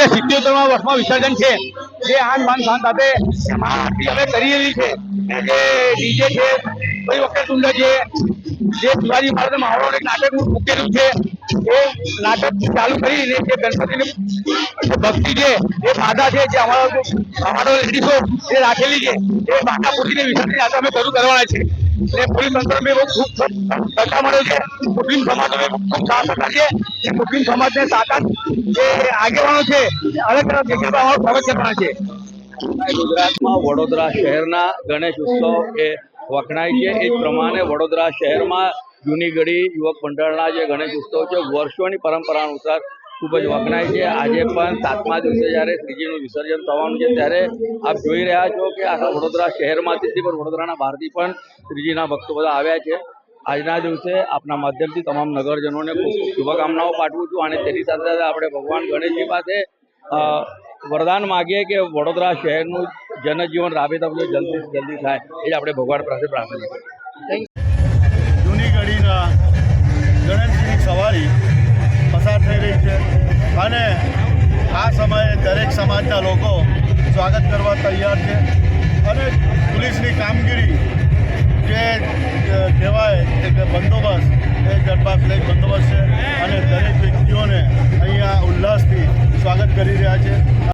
આ સિત્યોતેર વર્ષમાં વિસર્જન છે. જે આન બાન શાંત સાથે અમે કરેલી છે. જે ડીજે છે, કોઈ વખતે સુંદર છે. જે શિવાજી મહારાજ મહારાજ એક નાટક મૂકેલું છે. એ નાટક ચાલુ કરીને જે ગણપતિની ભક્તિ છે, એ બાધા છે, જે અમારો અમારો લેડીસો જે રાખેલી છે. એ બાધા પૂરીને વિસર્જન આજે અમે શરૂ કરવાના છે. એટલે પોલીસ તંત્ર બી બહુ ખૂબ સત્તા મળે છે. મુસ્લિમ સમાજ અમે ખૂબ સાથ સત્તા છે. એ મુસ્લિમ સમાજને તાકાત જે આગેવાનો છે અલગ અલગ જગ્યા પર સ્વાગત છે. ગુજરાતમાં વડોદરા શહેરના ગણેશ ઉત્સવ એ વખણાય છે. એ પ્રમાણે વડોદરા શહેરમાં જૂની ગઢી યુવક મંડળના જે ગણેશ ઉત્સવ છે, વર્ષોની પરંપરા અનુસાર ખૂબ જ વખણાય છે. આજે પણ સાતમા દિવસે જ્યારે શ્રીજીનું વિસર્જન થવાનું છે, ત્યારે આપ જોઈ રહ્યા છો કે આખા વડોદરા શહેરમાંથી પણ વડોદરાના બહારથી પણ શ્રીજીના ભક્તો બધા આવ્યા છે. આજના દિવસે આપના માધ્યમથી તમામ નગરજનોને ખૂબ ખૂબ શુભકામનાઓ પાઠવું છું અને તેની સાથે સાથે આપણે ભગવાન ગણેશજી પાસે વરદાન માગીએ કે વડોદરા શહેરનું જનજીવન રાબેતા જલ્દી જલ્દી થાય. એ જ આપણે ભગવાન પાસે પ્રાર્થના કરીએ. જૂની ગણેશજીની સવારી આ સમયે દરેક સમાજના લોકો સ્વાગત કરવા તૈયાર છે. અને પોલીસની કામગીરી જે કહેવાય કે બંદોબસ્ત, એ લઈ બંદોબસ્ત છે. અને દરેક વ્યક્તિઓને અહીંયા ઉલ્લાસથી સ્વાગત કરી રહ્યા છે.